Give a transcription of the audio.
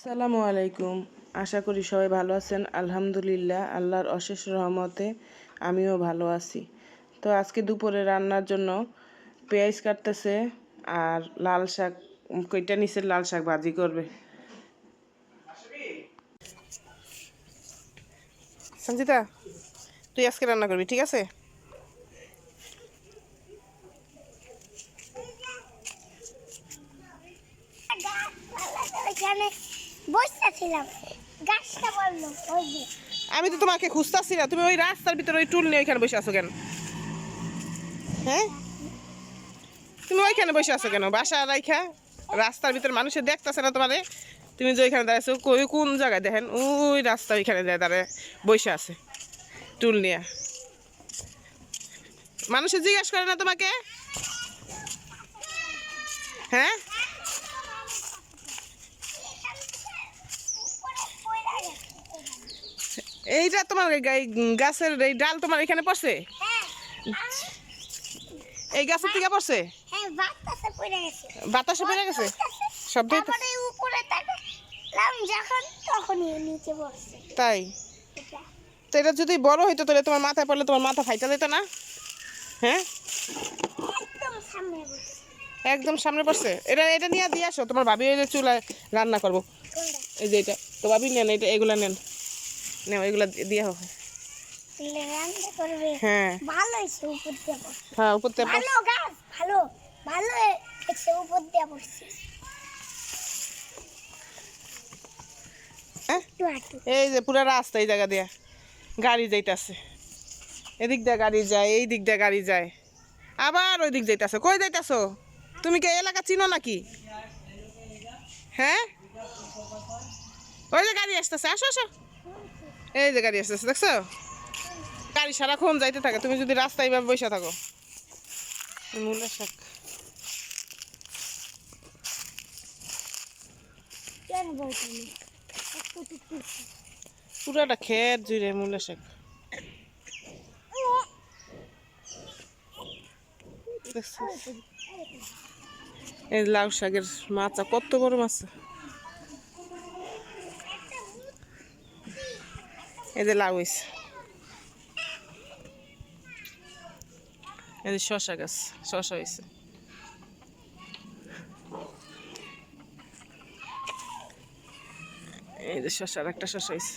আসসালামু আলাইকুম। আশা করি সবাই ভালো আছেন। আলহামদুলিল্লাহ, আল্লাহর অশেষ রহমতে আমিও ভালো আছি। তো আজকে দুপুরে রান্নার জন্য পেঁয়াজ কাটতেছে আর লাল শাক, কইটা নিচের লাল শাক, ভাজি করবে। সঞ্জিতা, তুই আজকে রান্না করবি, ঠিক আছে? এখানে বসেছিলাম। গাছটা ওই যে। আমি তো তোমাকে খুঁজতেছি না, তুমি ওই রাস্তার ভিতরে ওই টুল নিয়ে ওইখানে বসে আছো কেন? হ্যাঁ? তুমি ওইখানে বসে আছো কেন? বাসা রাইখা, রাস্তার ভিতরে মানুষের দেখতেছে না তোমারে? তুমি যে ওইখানে দাঁড়াইছো, কই, কোন জায়গায় দেখেন? ওই রাস্তা ওইখানে দাঁড়ায় বসে আছে টুল নিয়ে। মানুষে জিজ্ঞাসা করে না তোমাকে? হ্যাঁ উপরে পড়ে গেছে। এইটা তোমার গাছের এই ডাল তোমার এখানে পড়ছে? হ্যাঁ। এই গাছের থেকে পড়ছে? হ্যাঁ বাতাসে পড়ে গেছে। তারপরে উপরে যখন তখনই নিচে বসছে তাই? তো এটা যদি বড় হইতো তাহলে তোমার মাথায় পড়লে তোমার মাথা ফাইটা যেত না? হ্যাঁ? একদম সামনে পড়ছে। এটা এটা নিয়ে দিয়ে আসো তোমার ভাবি ওই যে চুলায় রান্না করব। এই যে এটা। তো ভাবি নেন এটা এগুলা নেন। দিয়ে হোক তুলে হ্যাঁ। উপর দিয়ে বসছে হ্যাঁ উপর থেকে ভালো গাছ ভালো। ভালো হয়েছে উপর দিয়ে বসছে হ্যাঁ? এই যে পুরা রাস্তা এই জায়গা দিয়া। গাড়ি যাইতাছে। এদিক দিয়ে গাড়ি যায় এই দিক দিয়ে গাড়ি যায়। আবার ওই দিক যাইতাছে। কই যাইতাছো? তুমি কি এলাকা চিনো নাকি? হ্যাঁ? ওই যে গাড়ি আসতেছে। আসো আসো। এই যে গাড়ি আসতেছে দেখছ? গাড়ি সারাক্ষণ যাইতে থাকে তুমি যদি রাস্তায় এইভাবে বসে থাকো। মূলা শাক। পুরাটা খেত জুড়ে মূলা শাক। এই লাউ শাকের মাছা কত বড় মাছ। এই যে লাউ হয়েছে এই যে শশা গাছ শশা হয়েছে এই যে শশার একটা শশা হয়েছে